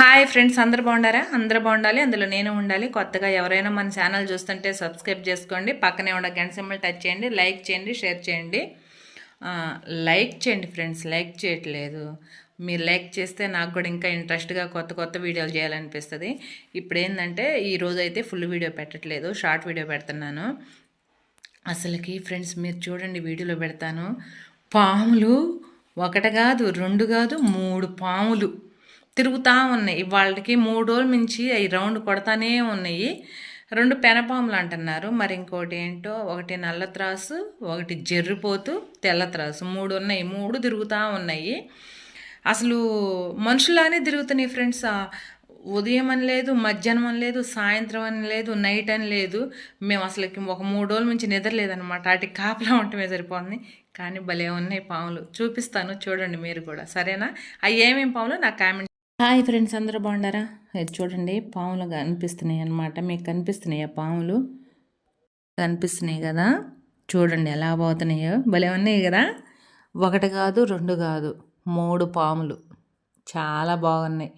Hi friends అందరు బాగుండారా? అందరు బాగుండాలి అందులో నేను ఉండాలి. కొత్తగా ఎవరైనా మన ఛానల్ చూస్తుంటే సబ్స్క్రైబ్ చేసుకోండి. పక్కనే ఉన్న గంట సింబల్ టచ్ చేయండి లైక్ చేయండి షేర్ చేయండి. లైక్ చేయండి ఫ్రెండ్స్ లైక్ చేయట్లేదు. మీరు లైక్ చేస్తే నాకు కూడా ఇంకా ఇంట్రెస్ట్గా కొత్త కొత్త వీడియోలు చేయాలనిపిస్తుంది. ఇప్పుడు ఏంటంటే ఈరోజు అయితే ఫుల్ వీడియో పెట్టట్లేదు షార్ట్ వీడియో పెడుతున్నాను. అసలుకి ఫ్రెండ్స్ మీరు చూడండి వీడియోలో పెడతాను. పాములు ఒకటి కాదు రెండు కాదు మూడు పాములు. తిరుగుతూ ఉన్నాయి. వాళ్ళకి మూడు రోజుల నుంచి అవి రౌండ్ కొడతానే ఉన్నాయి. రెండు పెనపాములు అంటున్నారు. మరి ఇంకోటి ఏంటో ఒకటి నల్ల త్రాసు ఒకటి జర్రిపోతు తెల్ల త్రాసు. మూడు ఉన్నాయి. మూడు తిరుగుతూ ఉన్నాయి. అసలు మనుషులానే తిరుగుతున్నాయి ఫ్రెండ్స్. ఉదయం అని లేదు మధ్యాహ్నం అని లేదు సాయంత్రం అని లేదు నైట్ అని లేదు. మేము అసలు ఒక మూడు రోజుల నుంచి నిద్ర లేదనమాట వాటికి కాపలా ఉండటమే సరిపోతుంది. కానీ భలే ఉన్నాయి పాములు. చూపిస్తాను. చూడండి మీరు కూడా. సరేనా? అవి ఏమేమి పాములు? నాకు కామెంట్ హాయ్ ఫ్రెండ్స్ అందరూ బాగుండారా ఇది చూడండి పాములు కనిపిస్తున్నాయి అన్నమాట. మీకు కనిపిస్తున్నాయి ఆ పాములు? కనిపిస్తున్నాయి కదా? చూడండి ఎలా పోతున్నాయో. భలే ఉన్నాయి కదా? ఒకటి కాదు రెండు కాదు మూడు పాములు. చాలా బాగున్నాయి.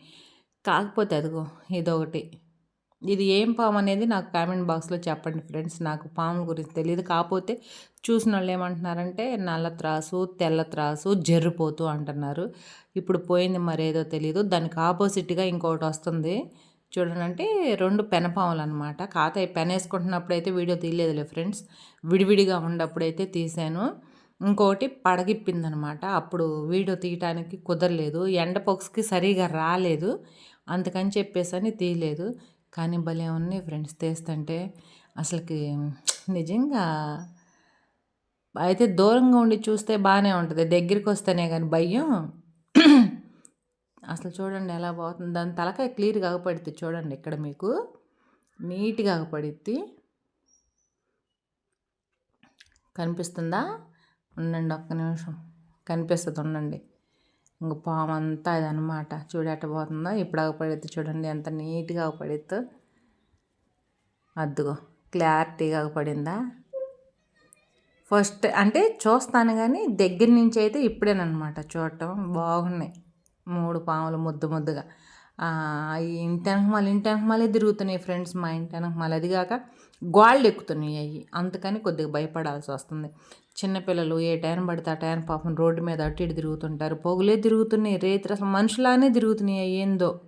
కాకపోతే అదిగో ఇదొకటి. ఇది ఏం పాము అనేది నాకు కామెంట్ బాక్స్లో చెప్పండి ఫ్రెండ్స్. నాకు పాముల గురించి తెలియదు కాకపోతే చూసిన వాళ్ళు ఏమంటున్నారంటే నల్ల త్రాసు తెల్ల త్రాసు జర్రిపోతూ అంటున్నారు. ఇప్పుడు పోయింది మరేదో తెలియదు దానికి ఆపోజిట్గా ఇంకొకటి వస్తుంది. చూడండి అంటే రెండు పెనపాములు అనమాట కాత పెన వేసుకుంటున్నప్పుడు అయితే వీడియో తీయలేదులే ఫ్రెండ్స్. విడివిడిగా ఉన్నప్పుడైతే తీశాను. ఇంకోటి పడగిప్పిందనమాట అప్పుడు వీడియో తీయటానికి కుదరలేదు. ఎండ పొక్స్కి సరిగా రాలేదు. అందుకని చెప్పేసి అని తీయలేదు. కానీ భలే ఉన్నాయి ఫ్రెండ్స్ తీస్తుంటే అసలుకి నిజంగా అయితే దూరంగా ఉండి చూస్తే బాగానే ఉంటుంది. దగ్గరికి వస్తేనే కానీ భయం. అసలు చూడండి ఎలా పోతుంది. దాని తలకాయ క్లియర్గా అగపడిద్ది చూడండి ఇక్కడ మీకు. నీట్గా అగపడిద్ది కనిపిస్తుందా? ఉండండి ఒక్క నిమిషం. కనిపిస్తుంది ఉండండి. ఇంక పాము అంతా ఇదనమాట చూడట పోతుందో ఇప్పుడు అగపడిద్ది చూడండి ఎంత నీట్గా అగపడిద్దో అద్దుగో క్లారిటీగా పడిందా ఫస్ట్ అంటే చూస్తాను కానీ దగ్గర నుంచి అయితే ఇప్పుడేనమాట చూడటం. బాగున్నాయి. మూడు పాములు ముద్దు ముద్దుగా. ఆ, ఈ ఇంటి వెనక ఇంటి తిరుగుతున్నాయి ఫ్రెండ్స్ మా ఇంటి వెనక మళ్ళీ. అది కాక గోళ్ళు ఎక్కుతున్నాయి అవి అందుకని కొద్దిగా భయపడాల్సి వస్తుంది చిన్నపిల్లలు ఏ టైం పడితే ఆ టైం పాపం రోడ్డు మీద అటు ఇటు తిరుగుతుంటారు. పొగులే తిరుగుతున్నాయి. రేత్రి అసలు మనుషులానే తిరుగుతున్నాయి అవి ఏందో.